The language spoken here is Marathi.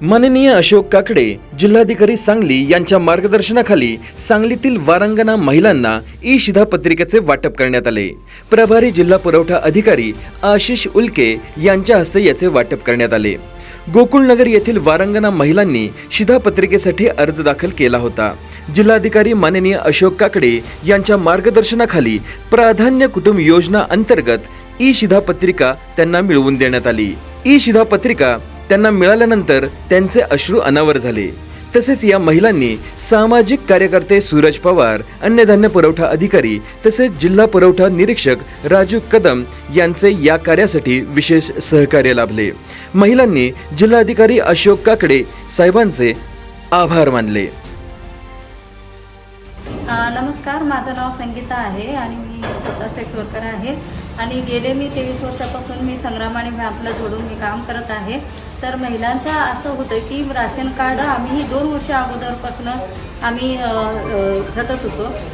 माननीय अशोक काकडे जिल्हाधिकारी सांगली यांच्या मार्गदर्शनाखाली सांगलीतील वारांगणा महिलांना ई शिधापत्रिकेचे वाटप करण्यात आले. प्रभारी जिल्हा पुरवठा अधिकारी आशिष उल्के यांच्या हस्ते याचे वाटप करण्यात आले. गोकुळनगर येथील वारांगणा महिलांनी शिधापत्रिकेसाठी अर्ज दाखल केला होता. जिल्हाधिकारी माननीय अशोक काकडे यांच्या मार्गदर्शनाखाली प्राधान्य कुटुंब योजना अंतर्गत ई शिधापत्रिका त्यांना मिळवून देण्यात आली. ई शिधापत्रिका त्यांना मिळाल्यानंतर त्यांचे अश्रू अनावर झाले. तसेच या महिलांनी सामाजिक कार्यकर्ते सूरज पवार अन्नधान्य पुरवठा अधिकारी तसेच जिल्हा पुरवठा निरीक्षक राजू कदम यांचे या कार्यासाठी विशेष सहकार्य लाभले. महिलांनी जिल्हाधिकारी अशोक काकडे साहेबांचे आभार मानले. नमस्कार माझं नाव संगीता आहे आणि मी स्वतः सेक्स वर्कर आहे. आणि गेले मी तेवीस वर्षापासून मी संग्राम आणि आपलं जोडून मी काम करत आहे. तर महिलांचं असं होतं की राशन कार्ड आम्ही दोन वर्ष अगोदरपासून आम्ही झटत होतो.